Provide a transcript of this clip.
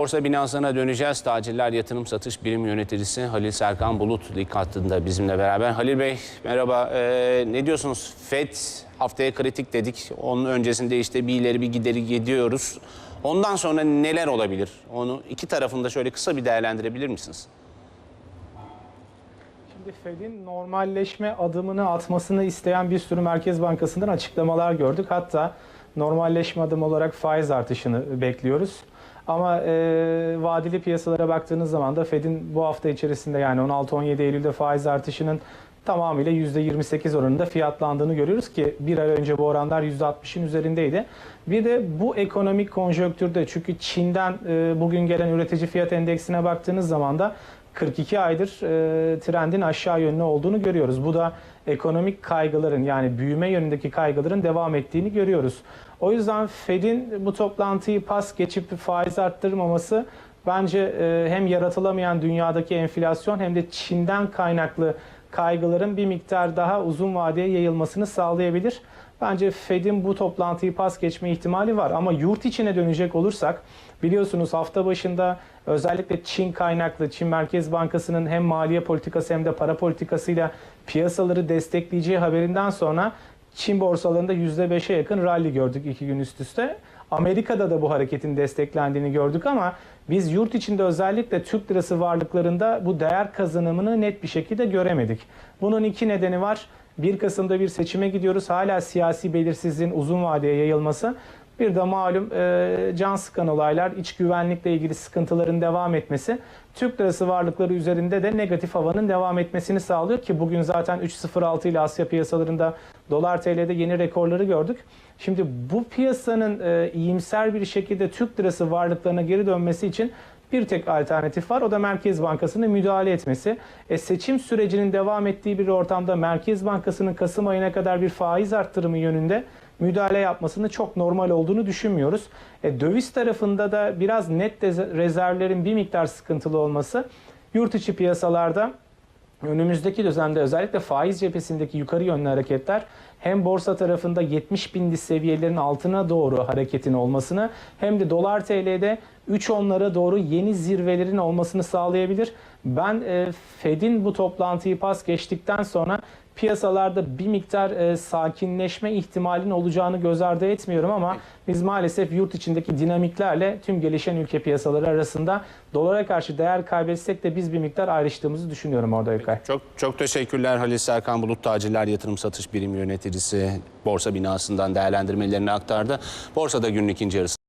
Borsa binasına döneceğiz. Tacirler Yatırım Satış Birim Yöneticisi Halil Serkan Bulut hattında bizimle beraber. Halil Bey merhaba. Ee, ne diyorsunuz? FED haftaya kritik dedik. Onun öncesinde işte bir ileri bir gideri gidiyoruz. Ondan sonra neler olabilir? Onu iki tarafında şöyle kısa bir değerlendirebilir misiniz? Şimdi Fed'in normalleşme adımını atmasını isteyen bir sürü Merkez Bankası'ndan açıklamalar gördük. Hatta normalleşme adımı olarak faiz artışını bekliyoruz. Ama e, vadeli piyasalara baktığınız zaman da Fed'in bu hafta içerisinde yani 16-17 Eylül'de faiz artışının tamamıyla %28 oranında fiyatlandığını görüyoruz ki bir ay önce bu oranlar %60'ın üzerindeydi. Bir de bu ekonomik konjonktürde çünkü Çin'den e, bugün gelen üretici fiyat endeksine baktığınız zaman da 42 aydır e, trendin aşağı yönlü olduğunu görüyoruz. Bu da ekonomik kaygıların yani büyüme yönündeki kaygıların devam ettiğini görüyoruz. O yüzden Fed'in bu toplantıyı pas geçip faiz arttırmaması bence e, hem yaratılamayan dünyadaki enflasyon hem de Çin'den kaynaklı kaygıların bir miktar daha uzun vadeye yayılmasını sağlayabilir. Bence Fed'in bu toplantıyı pas geçme ihtimali var ama yurt içine dönecek olursak biliyorsunuz hafta başında özellikle Çin kaynaklı Çin Merkez Bankası'nın hem maliye politikası hem de para politikasıyla piyasaları destekleyeceği haberinden sonra Çin borsalarında %5'e yakın rally gördük iki gün üst üste. Amerika'da da bu hareketin desteklendiğini gördük ama biz yurt içinde özellikle Türk lirası varlıklarında bu değer kazanımını net bir şekilde göremedik. Bunun iki nedeni var. 1 Kasım'da bir seçime gidiyoruz. Hala siyasi belirsizliğin uzun vadeye yayılması. Bir de malum e, can sıkan olaylar, iç güvenlikle ilgili sıkıntıların devam etmesi, Türk lirası varlıkları üzerinde de negatif havanın devam etmesini sağlıyor ki bugün zaten 3.06 ile Asya piyasalarında dolar TL'de yeni rekorları gördük. Şimdi bu piyasanın e, iyimser bir şekilde Türk lirası varlıklarına geri dönmesi için bir tek alternatif var. O da Merkez Bankası'nın müdahale etmesi. E, seçim sürecinin devam ettiği bir ortamda Merkez Bankası'nın Kasım ayına kadar bir faiz arttırımı yönünde müdahale yapmasını çok normal olduğunu düşünmüyoruz. E, döviz tarafında da biraz net rezervlerin bir miktar sıkıntılı olması yurt içi piyasalarda önümüzdeki düzende özellikle faiz cephesindeki yukarı yönlü hareketler hem borsa tarafında 70 binli seviyelerin altına doğru hareketin olmasını hem de dolar TL'de 3 onlara doğru yeni zirvelerin olmasını sağlayabilir. Ben e, Fed'in bu toplantıyı pas geçtikten sonra piyasalarda bir miktar e, sakinleşme ihtimalinin olacağını göz ardı etmiyorum ama biz maalesef yurt içindeki dinamiklerle tüm gelişen ülke piyasaları arasında dolara karşı değer kaybetsek de biz bir miktar ayrıştığımızı düşünüyorum orada Yukay. Çok çok teşekkürler Halil Serkan Bulut Tacirler Yatırım Satış Birim Yöneticisi borsa binasından değerlendirmelerini aktardı. Borsada günün ikinci yarısı